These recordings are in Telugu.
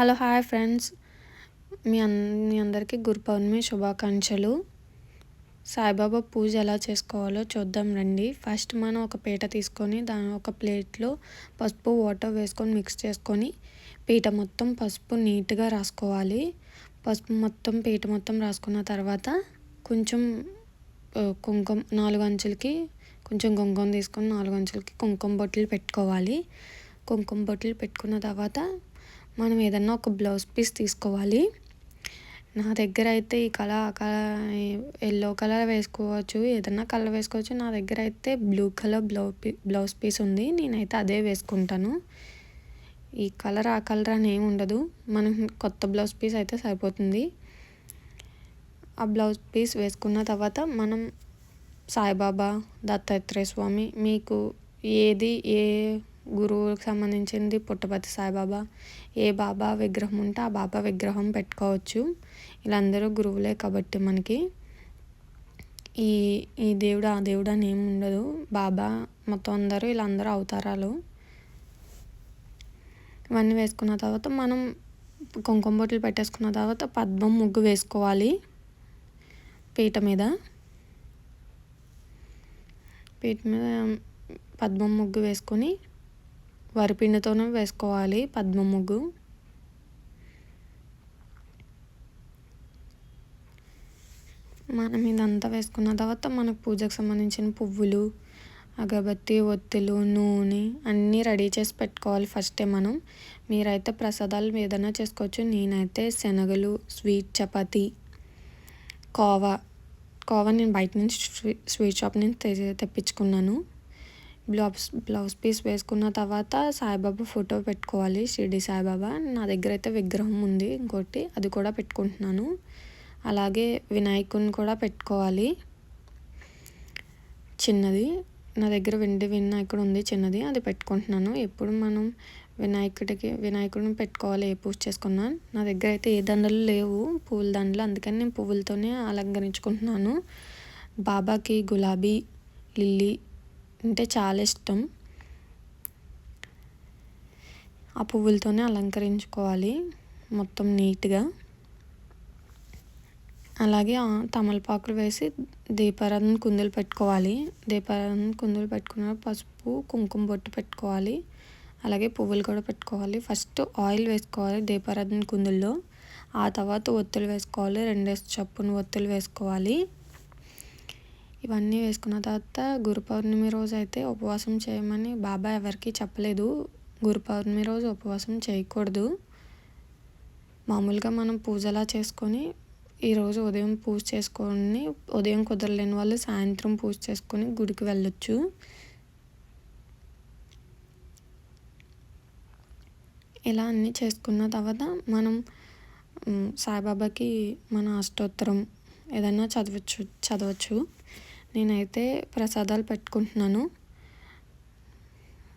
Hello hi friends. మీ అన్ మీ అందరికీ గురు పౌర్ణమి శుభాకాంక్షలు. సాయిబాబా పూజ ఎలా చేసుకోవాలో చూద్దాం రండి. ఫస్ట్ మనం ఒక పీట తీసుకొని దాని ఒక ప్లేట్లో పసుపు వాటర్ వేసుకొని మిక్స్ చేసుకొని పీట మొత్తం పసుపు నీట్గా రాసుకోవాలి. పసుపు మొత్తం పీట మొత్తం రాసుకున్న తర్వాత కొంచెం కుంకుమ నాలుగు అంచులకి కొంచెం కుంకుమ తీసుకొని నాలుగు అంచులకి కుంకుమ బొట్లు పెట్టుకోవాలి. కుంకుమ బొట్లు పెట్టుకున్న తర్వాత మనం ఏదన్నా ఒక బ్లౌజ్ పీస్ తీసుకోవాలి. నా దగ్గర అయితే ఈ కలర్ కలర్ ఎల్లో కలర్ వేసుకోవచ్చు ఏదన్నా కలర్ వేసుకోవచ్చు. నా దగ్గర అయితే బ్లూ కలర్ బ్లౌ బ్లౌజ్ పీస్ ఉంది. నేనైతే అదే వేసుకుంటాను. ఈ కలర్ ఆ కలర్ అని ఏమి ఉండదు. మనం కొత్త బ్లౌజ్ పీస్ అయితే సరిపోతుంది. ఆ బ్లౌజ్ పీస్ వేసుకున్న తర్వాత మనం సాయిబాబా దత్తాత్రేయ స్వామి మీకు ఏది ఏ గురువుకి సంబంధించింది పుట్టపతి సాయిబాబా. ఏ బాబా విగ్రహం ఉంటే ఆ బాబా విగ్రహం పెట్టుకోవచ్చు. వీళ్ళందరూ గురువులే కాబట్టి మనకి. ఈ ఈ దేవుడు ఆ దేవుడు అని ఏమి ఉండదు. బాబా మొత్తం అందరూ వీళ్ళందరూ అవతారాలు. ఇవన్నీ వేసుకున్న తర్వాత మనం కుంకుమ బొట్లు పెట్టేసుకున్న తర్వాత పద్మం ముగ్గు వేసుకోవాలి. పీట మీద. పీట మీద పద్మం ముగ్గు వేసుకొని వరిపిండితోనే వేసుకోవాలి పద్మ ముగ్గు. మనం ఇదంతా వేసుకున్న తర్వాత మనకు పూజకు సంబంధించిన పువ్వులు అగరబత్తి ఒత్తులు నూనె అన్నీ రెడీ చేసి పెట్టుకోవాలి ఫస్టే మనం. మీరైతే ప్రసాదాలు ఏదైనా చేసుకోవచ్చు. నేనైతే శనగలు స్వీట్ చపాతి కోవా. కోవా నేను బయట నుంచి స్వీట్ షాప్ నుంచి తెప్పించుకున్నాను. బ్లౌజ్ బ్లౌజ్ పీస్ వేసుకున్న తర్వాత సాయిబాబా ఫోటో పెట్టుకోవాలి. షిరిడి సాయిబాబా. నా దగ్గర అయితే విగ్రహం ఉంది ఇంకోటి. అది కూడా పెట్టుకుంటున్నాను. అలాగే వినాయకుని కూడా పెట్టుకోవాలి. చిన్నది. నా దగ్గర వెండి వినాయకుడు ఉంది చిన్నది. అది పెట్టుకుంటున్నాను. ఎప్పుడు మనం వినాయకుడికి వినాయకుడిని పెట్టుకోవాలి ఏ పూజ చేసుకున్నా. నా దగ్గర అయితే ఏ దండలు లేవు. పూల దండలు. అందుకని నేను పువ్వులతోనే అలంకరించుకుంటున్నాను. బాబాకి గులాబీ లిల్లీ అంటే చాలా ఇష్టం. ఆ పువ్వులతోనే అలంకరించుకోవాలి మొత్తం నీట్గా. అలాగే తమలపాకులు వేసి దీపారాధన కుందులు పెట్టుకోవాలి. దీపారాధన కుందులు పెట్టుకున్న పసుపు కుంకుమ బొట్టు పెట్టుకోవాలి. అలాగే పువ్వులు కూడా పెట్టుకోవాలి. ఫస్ట్ ఆయిల్ వేసుకోవాలి దీపారాధన కుందుల్లో. ఆ తర్వాత ఒత్తులు వేసుకోవాలి. రెండేసి చప్పున ఒత్తులు వేసుకోవాలి. ఇవన్నీ వేసుకున్న తర్వాత గురు పౌర్ణమి రోజు అయితే ఉపవాసం చేయమని బాబా ఎవరికీ చెప్పలేదు. గురు పౌర్ణమి రోజు ఉపవాసం చేయకూడదు. మామూలుగా మనం పూజలా చేసుకొని ఈరోజు ఉదయం పూజ చేసుకొని ఉదయం కుదరలేని వాళ్ళు సాయంత్రం పూజ చేసుకొని గుడికి వెళ్ళొచ్చు. ఇలా అన్నీ చేసుకున్న తర్వాత మనం సాయిబాబాకి మన అష్టోత్తరం ఏదైనా చదవచ్చు చదవచ్చు. నేనైతే ప్రసాదాలు పెట్టుకుంటున్నాను.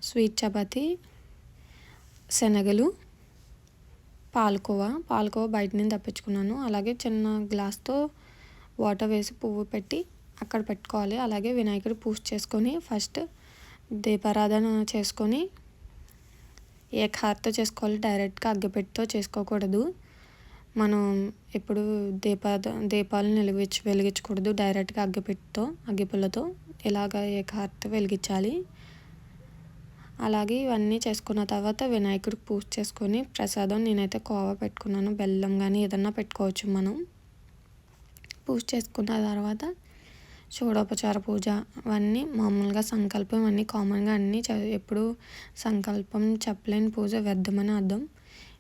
స్వీట్ చపాతి శనగలు పాలకోవా. పాలకోవా బయట నుంచి తప్పించుకున్నాను. అలాగే చిన్న గ్లాస్తో వాటర్ వేసి పువ్వు పెట్టి అక్కడ పెట్టుకోవాలి. అలాగే వినాయకుడు పూజ చేసుకొని ఫస్ట్ దీపారాధన చేసుకొని ఏ కార్తో చేసుకోవాలి. డైరెక్ట్గా అగ్గిపెట్టితో చేసుకోకూడదు. మనం ఎప్పుడు దీప దీపాలను వెలిగించ వెలిగించకూడదు. డైరెక్ట్గా అగ్గిపెట్టుతో అగ్గిపుల్లతో ఇలాగ ఏకార్త వెలిగించాలి? అలాగే ఇవన్నీ చేసుకున్న తర్వాత వినాయకుడికి పూజ చేసుకొని ప్రసాదం నేనైతే కోవా పెట్టుకున్నాను. బెల్లం కానీ ఏదన్నా పెట్టుకోవచ్చు మనం. పూజ చేసుకున్న తర్వాత షోడోపచార పూజ అవన్నీ మామూలుగా సంకల్పం అన్నీ కామన్గా అన్నీ ఎప్పుడు సంకల్పం చెప్పలేని పూజ వ్యర్థమని అర్థం.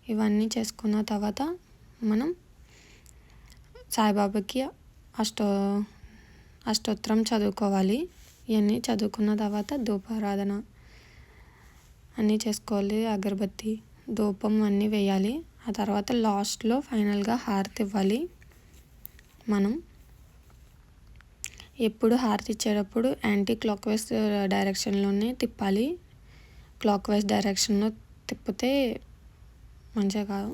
ఇవన్నీ చేసుకున్న తర్వాత మనం సాయిబాబాకి అష్టో అష్టోత్తరం చదువుకోవాలి. ఇవన్నీ చదువుకున్న తర్వాత ధూపారాధన అన్నీ చేసుకోవాలి అగరబత్తి ధూపం అన్నీ వేయాలి. ఆ తర్వాత లాస్ట్లో ఫైనల్గా హారతి ఇవ్వాలి. మనం ఎప్పుడు హారతి ఇచ్చేటప్పుడు యాంటీ క్లాక్ వైజ్ డైరెక్షన్లోనే తిప్పాలి. క్లాక్ వైజ్ డైరెక్షన్లో తిప్పితే మంచిగా కాదు.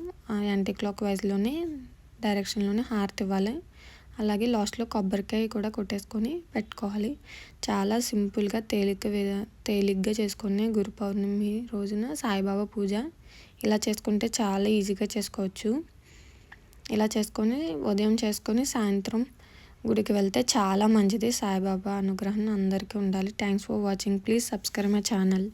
యాంటీ క్లాక్ వైజ్లోనే డైరెక్షన్లోనే హార్ట్ ఇవ్వాలి. అలాగే లాస్ట్లో కొబ్బరికాయ కూడా కొట్టేసుకొని పెట్టుకోవాలి. చాలా సింపుల్గా తేలిక తేలిగ్గా చేసుకునే గురు పౌర్ణమి రోజున సాయిబాబా పూజ. ఇలా చేసుకుంటే చాలా ఈజీగా చేసుకోవచ్చు. ఇలా చేసుకొని ఉదయం చేసుకొని సాయంత్రం గుడికి వెళ్తే చాలా మంచిది. సాయిబాబా అనుగ్రహం అందరికీ ఉండాలి. Thanks for watching. Please subscribe my channel.